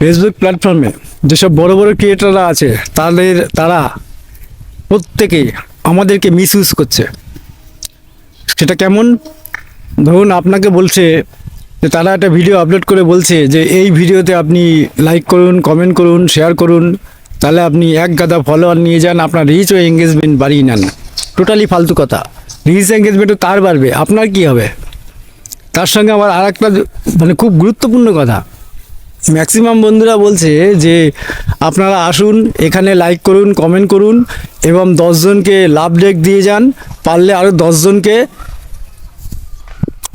Facebook প্ল্যাটফর্মে যেসব বড় বড় ক্রিয়েটাররা আছে, তাদের, তারা প্রত্যেকেই আমাদেরকে মিস ইউজ করছে। সেটা কেমন? ধরুন আপনাকে বলছে যে, তারা একটা ভিডিও আপলোড করে বলছে যে, এই ভিডিওতে আপনি লাইক করুন কমেন্ট করুন শেয়ার করুন, তাহলে আপনি এক গাদা ফলোয়ার নিয়ে যান, আপনার রিচ ও এঙ্গেজমেন্ট বাড়িয়ে নেন। টোটালি ফালতু কথা। রিচ এঙ্গেজমেন্টও তার বাড়বে, আপনার কি হবে? তার সঙ্গে আমার আর একটা মানে খুব গুরুত্বপূর্ণ কথা। ম্যাক্সিমাম বন্ধুরা বলছে যে আপনারা আসুন, এখানে লাইক করুন কমেন্ট করুন এবং দশজনকে লাভ ডেক দিয়ে যান, পারলে আরও দশজনকে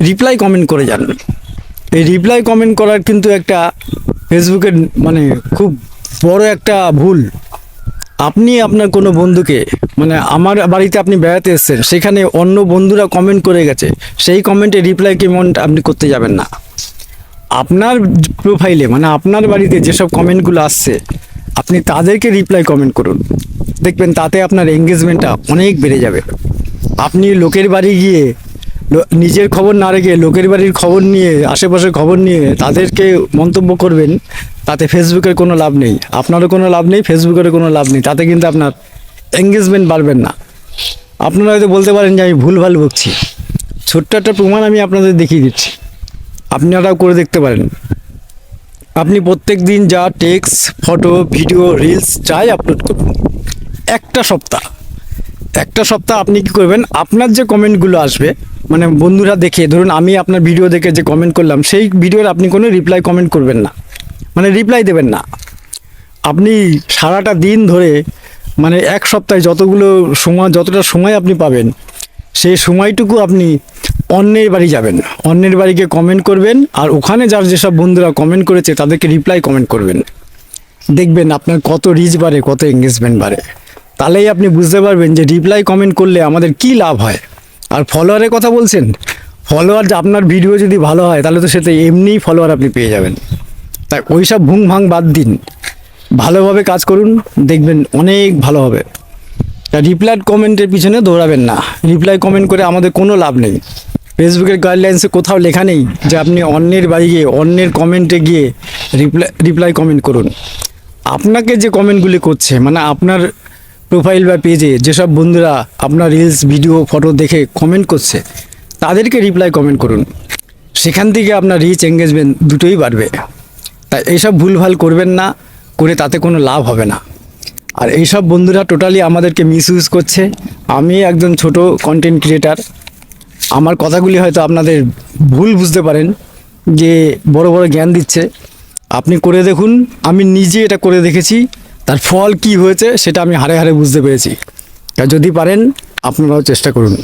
রিপ্লাই কমেন্ট করে যান। এই রিপ্লাই কমেন্ট করার কিন্তু একটা ফেসবুকের মানে খুব বড় একটা ভুল। আপনি আপনার কোনো বন্ধুকে মানে আমার বাড়িতে আপনি বেড়াতে এসেছেন, সেখানে অন্য বন্ধুরা কমেন্ট করে গেছে, সেই কমেন্টে রিপ্লাই কমেন্ট আপনি করতে যাবেন না। আপনার প্রোফাইলে মানে আপনার বাড়িতে যেসব কমেন্টগুলো আসছে, আপনি তাদেরকে রিপ্লাই কমেন্ট করুন। দেখবেন তাতে আপনার এঙ্গেজমেন্টটা অনেক বেড়ে যাবে। আপনি লোকের বাড়ি গিয়ে নিজের খবর না রেখে লোকের বাড়ির খবর নিয়ে, আশেপাশের খবর নিয়ে তাদেরকে মন্তব্য করবেন, তাতে ফেসবুকের কোনো লাভ নেই। আপনারও কোনো লাভ নেই ফেসবুকেরও কোনো লাভ নেই। তাতে কিন্তু আপনার এঙ্গেজমেন্ট বাড়বেন না। আপনারা হয়তো বলতে পারেন যে আমি ভুলভাল বকছি। ছোট্ট একটা প্রমাণ আমি আপনাদের দেখিয়ে দিচ্ছি। আপনারাও করে দেখতে পারেন। আপনি প্রত্যেক দিন যা টেক্সট ফটো ভিডিও রিলস যাই আপলোড করুন। একটা সপ্তাহ। একটা সপ্তাহ আপনি কি করবেন? আপনার যে কমেন্টগুলো আসবে মানে বন্ধুরা দেখে, ধরুন আমি আপনার ভিডিও দেখে যে কমেন্ট করলাম, সেই ভিডিওর আপনি কোনো রিপ্লাই কমেন্ট করবেন না। মানে রিপ্লাই দেবেন না। আপনি সারাটা দিন ধরে মানে এক সপ্তাহে যতগুলো সময়, যতটা সময় আপনি পাবেন, সেই সময়টুকু আপনি অন্যের বাড়ি যাবেন অন্যের বাড়িকে কমেন্ট করবেন আর ওখানে যার যেসব বন্ধুরা কমেন্ট করেছে তাদেরকে রিপ্লাই কমেন্ট করবেন। দেখবেন আপনার কত রিচ বাড়ে, কত এঙ্গেজমেন্ট বাড়ে। তাহলেই আপনি বুঝতে পারবেন যে রিপ্লাই কমেন্ট করলে আমাদের কি লাভ হয়। আর ফলোয়ারের কথা বলছেন? ফলোয়ার যে আপনার ভিডিও যদি ভালো হয়, তাহলে তো সেটা এমনিই ফলোয়ার আপনি পেয়ে যাবেন। তাই ওই সব ভুং ভাং বাদ দিন। ভালোভাবে কাজ করুন, দেখবেন অনেক ভালো হবে। রিপ্লাই কমেন্টের পিছনে দৌড়াবেন না। রিপ্লাই কমেন্ট করে আমাদের কোনো লাভ নেই। ফেসবুকের গাইডলাইন্সে কোথাও লেখা নেই যে আপনি অন্যের বাড়ি গিয়ে অন্যের কমেন্টে গিয়ে রিপ্লাই রিপ্লাই কমেন্ট করুন। আপনাকে যে কমেন্টগুলি করছে মানে আপনার প্রোফাইল বা পেজে যেসব বন্ধুরা আপনার রিলস ভিডিও ফটো দেখে কমেন্ট করছে, তাদেরকে রিপ্লাই কমেন্ট করুন। সেখান থেকে আপনার রিচ এঙ্গেজমেন্ট দুটোই বাড়বে। তাই এইসব ভুলভাল করবেন না, করে তাতে কোনো লাভ হবে না। আর এইসব বন্ধুরা টোটালি আমাদেরকে মিস ইউজ করছে। আমি একজন ছোট কন্টেন্ট ক্রিয়েটার আমার কথাগুলি হয়তো আপনাদের ভুল বুঝতে পারেন, যে বড় বড় জ্ঞান দিচ্ছে। আপনি করে দেখুন, আমি নিজে এটা করে দেখেছি, তার ফল কি হয়েছে সেটা আমি হারে হারে বুঝতে পেরেছি। তা যদি পারেন, আপনারাও চেষ্টা করুন।